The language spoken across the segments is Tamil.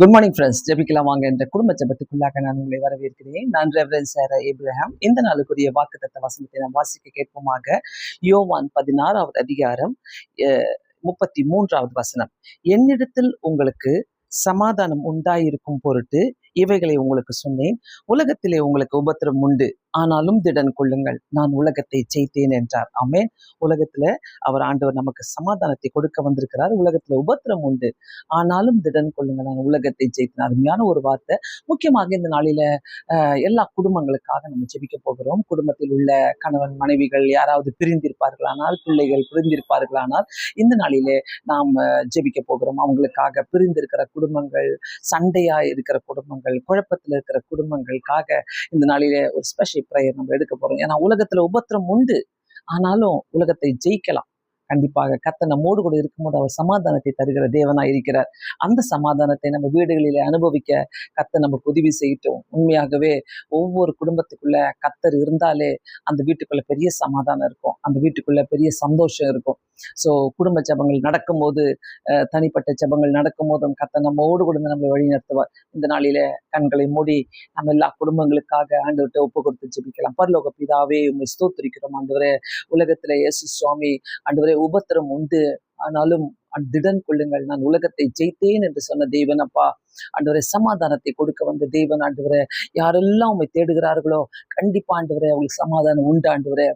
குட் மார்னிங் ஃப்ரெண்ட்ஸ் ஜெபிக்கலாம் வாங்க. என்ற குடும்ப ஜபத்துக்குள்ளாக நான் உங்களை வரவேற்கிறேன். நான் ரெவரன் சார் இப்ரஹாம் இந்த நாளுக்குரிய வாக்குத்தத்த வசனத்தை நாம் வாசிக்க கேட்போமாக. யோவான் பதினாறாவது அதிகாரம் முப்பத்தி மூன்றாவது வசனம். என்னிடத்தில் உங்களுக்கு சமாதானம் உண்டாயிருக்கும் பொருட்டு இவைகளை உங்களுக்கு சொன்னேன். உலகத்திலே உங்களுக்கு உபத்திரம் உண்டு. ஆனாலும் திடன் கொள்ளுங்கள். நான் உலகத்தை ஜெயித்தேன் என்றார். ஆமேன். உலகத்துல அவர் ஆண்டவர் நமக்கு சமாதானத்தை கொடுக்க வந்திருக்கிறார். உலகத்துல உபத்திரம் உண்டு. ஆனாலும் திடன் கொள்ளுங்கள். நான் உலகத்தை ஜெயித்தேன். அருமையான ஒரு வார்த்தை. முக்கியமாக இந்த நாளில எல்லா குடும்பங்களுக்காக நம்ம ஜெபிக்க போகிறோம். குடும்பத்தில் உள்ள கணவன் மனைவிகள் யாராவது பிரிந்திருப்பார்களானால் பிள்ளைகள் பிரிந்திருப்பார்களானால் இந்த நாளிலே நாம் ஜெபிக்க போகிறோம். அவங்களுக்காக பிரிந்திருக்கிற குடும்பங்கள் சண்டையா இருக்கிற குடும்பங்கள் குழப்பத்தில் இருக்கிற குடும்பங்களுக்காக இந்த நாளிலே ஒரு ஸ்பெஷல் ப்ரேயர் நம்ம எடுக்க போறோம். ஏன்னா உலகத்துல உபத்திரம் உண்டு. ஆனாலும் உலகத்தை ஜெயிக்கலாம். கண்டிப்பாக கத்த நம்மோடு கூட இருக்கும்போது அவர் சமாதானத்தை தருகிற தேவனா இருக்கிறார். அந்த சமாதானத்தை நம்ம வீடுகளிலே அனுபவிக்க கத்த நம்ம உதவி செய்யட்டும். உண்மையாகவே ஒவ்வொரு குடும்பத்துக்குள்ள கத்தர் இருந்தாலே அந்த வீட்டுக்குள்ள பெரிய சமாதானம் இருக்கும். அந்த வீட்டுக்குள்ள பெரிய சந்தோஷம் இருக்கும். ஸோ குடும்ப ஜெபங்கள் நடக்கும்போது தனிப்பட்ட ஜெபங்கள் நடக்கும் போதும் கத்த நம்மோடு கூட இருந்து நம்மளை வழி நடத்துவார் இந்த நாளில கண்களை மூடி நம்ம எல்லா குடும்பங்களுக்காக ஆண்டவர்கிட்ட ஒப்பு கொடுத்து ஜபிக்கலாம். பரலோக பிதாவே உண்மை ஸ்தோத்திரிக்கிறோம் ஆண்டவரே. உலகத்துல இயேசு சுவாமி ஆண்டு உபத்திரம் உண்டு. ஆனாலும் திடன் கொள்ளுங்கள் நான் உலகத்தை ஜெயித்தேன் என்று சொன்ன தேவன் அப்பா. ஆண்டவரை சமாதானத்தை கொடுக்க வந்த தேவன் ஆண்டவரே. யாரெல்லாம் உண்மை தேடுகிறார்களோ கண்டிப்பா ஆண்டவரே அவங்களுக்கு சமாதானம் உண்டு ஆண்டவரே.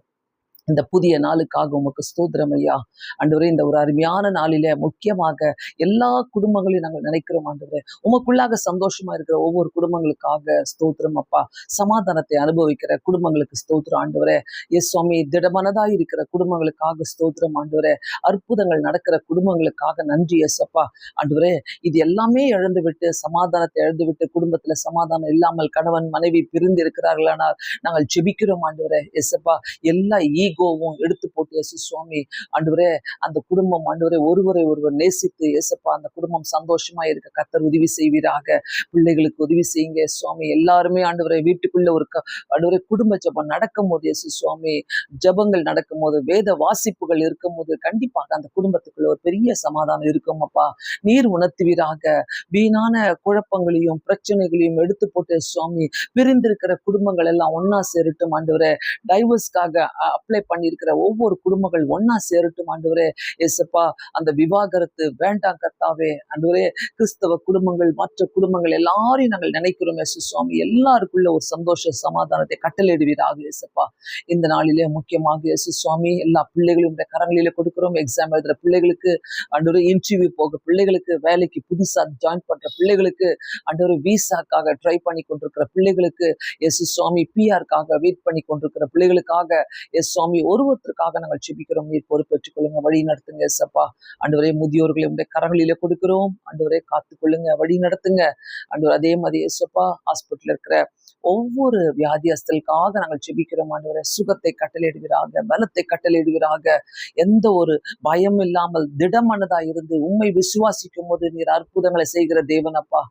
இந்த புதிய நாளுக்காக உமக்கு ஸ்தோத்திரம் ஐயா. ஆண்டவரே இந்த ஒரு அருமையான நாளில முக்கியமாக எல்லா குடும்பங்களையும் நாங்கள் நினைக்கிறோம் ஆண்டவரே. உமக்குள்ளாக சந்தோஷமா இருக்கிற ஒவ்வொரு குடும்பங்களுக்காக ஸ்தோத்திரம் அப்பா. சமாதானத்தை அனுபவிக்கிற குடும்பங்களுக்கு ஸ்தோத்திரம் ஆண்டவரே. எஸ் சுவாமி திடமனதாய் இருக்கிற குடும்பங்களுக்காக ஸ்தோத்திரம் ஆண்டவரே. அற்புதங்கள் நடக்கிற குடும்பங்களுக்காக நன்றி எஸ் அப்பா. ஆண்டவரே இது எல்லாமே இழந்து விட்டு சமாதானத்தை இழந்து விட்டு குடும்பத்துல சமாதானம் இல்லாமல் கணவன் மனைவி பிரிந்து இருக்கிறார்களானால் நாங்கள் ஜெபிக்கிறோம் ஆண்டவரே எஸ் அப்பா. எல்லா ஈகோவும் எடுத்து போட்டு எஸ் சுவாமி ஆண்டவரே அந்த குடும்பம் ஆண்டவரே ஒருவரை ஒருவர் நேசித்து ஏசப்பா அந்த குடும்பம் சந்தோஷமா இருக்க கத்தர் உதவி செய்வீராக. பிள்ளைகளுக்கு உதவி செய்யுங்க சுவாமி. எல்லாருமே ஆண்டவரை வீட்டுக்குள்ள ஒரு க- குடும்ப குடும்ப ஜெபம் நடக்கும்போது எசு சுவாமி ஜெபங்கள் நடக்கும்போது வேத வாசிப்புகள் இருக்கும் போது கண்டிப்பாக அந்த குடும்பத்துக்குள்ள ஒரு பெரிய சமாதானம் இருக்கும் அப்பா. நீர் உணர்த்துவீராக. வீணான குழப்பங்களையும் பிரச்சனைகளையும் எடுத்து போட்டு சுவாமி பிரிந்திருக்கிற குடும்பங்கள் எல்லாம் ஒன்னா சேரட்டும் ஆண்டவரே. டைவர்ஸ்க்காக அப்ளை பண்ணியிருக்கிற ஒவ்வொரு குடும்பங்கள் ஒன்னா சேரட்டும். ஆண்டவரே எஸ்ப்பா அந்த விவாகரத்து வேண்டாம் கர்த்தாவே. ஆண்டவரே கிறிஸ்தவ குடும்பங்கள் மற்ற குடும்பங்கள் எல்லாரையும் நாங்கள் நினைக்கிறோம் எஸ் சுவாமி. எல்லாருக்குள்ள ஒரு சந்தோஷ சமாதானத்தை கட்டளையிடுவீராக எஸ்ப்பா இந்த நாளிலே முக்கியமாக எஸ் சுவாமி எல்லா பிள்ளைகளும் இந்த கரங்களில கொடுக்கிறோம். எக்ஸாம் எழுதுற பிள்ளைகளுக்கு ஆண்டவரே இன்டர்வியூ போக பிள்ளைகளுக்கு வேலைக்கு புதுசா ஜாயின் பண்ற பிள்ளைகளுக்கு ஆண்டவரே விசாக்காக ட்ரை பண்ணி கொண்டிருக்கிற பிள்ளைகளுக்கு எஸ் சுவாமி பிஆர்க்காக வெயிட் பண்ணி கொண்டிருக்கிற பிள்ளைகளுக்காக எஸ் சுவாமி ஒருவருக்காக நாங்கள் செபிக்கிறோம் நீர் பொறுப்பேற்றுக் கொள்ளுங்க. வழி நடத்துங்க சப்பா. அன்றுவரே முதியோர்களை உடைய கரங்களில கொடுக்கிறோம். அன்றுவரே காத்துக்கொள்ளுங்க. வழி நடத்துங்க. அன்று அதே மாதிரி சப்பா ஹாஸ்பிட்டல் இருக்கிற ஒவ்வொரு வியாதியஸ்தலுக்காக நாங்கள் செபிக்கிறோம் ஆண்டவரே சுகத்தை கட்டளையிடுவீராக பலத்தை கட்டளையிடுவீராக. எந்த ஒரு பயம் இல்லாமல் திடமனதா இருந்து உண்மை விசுவாசிக்கும் போது நீர் அற்புதங்களை செய்கிற தேவன் அப்பா.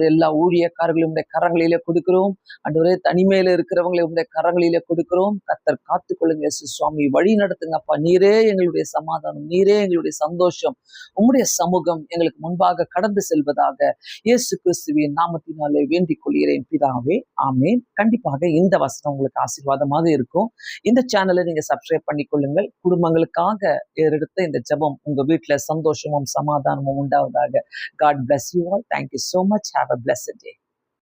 எல்லா ஊழியக்காரர்களையும் உடைய கரங்களிலே கொடுக்கிறோம். ஆண்டவரே தனிமையில இருக்கிறவங்களை உடைய கரங்களிலே கொடுக்கிறோம். கத்தர் காத்துக்கொள்ளுங்க இயேசு சுவாமி வழி நடத்துங்கப்பா. நீரே எங்களுடைய சமாதானம் நீரே எங்களுடைய சந்தோஷம். உங்களுடைய சமூகம் எங்களுக்கு முன்பாக கடந்து செல்வதாக இயேசு கிறிஸ்துவின் நாமத்தினாலே வேண்டிக் கொள்கிறேன். பிதாவே ஆமேன். கண்டிப்பாக இந்த வசனம் உங்களுக்கு ஆசீர்வாதமாக இருக்கும். இந்த சேனலை நீங்க சப்ஸ்கிரைப் பண்ணிக்கொள்ளுங்கள். குடும்பங்களுக்காக எடுத்த இந்த ஜெபம் உங்க வீட்டுல சந்தோஷமும் சமாதானமும் உண்டாவதாக God bless you all thank you you much have a bless day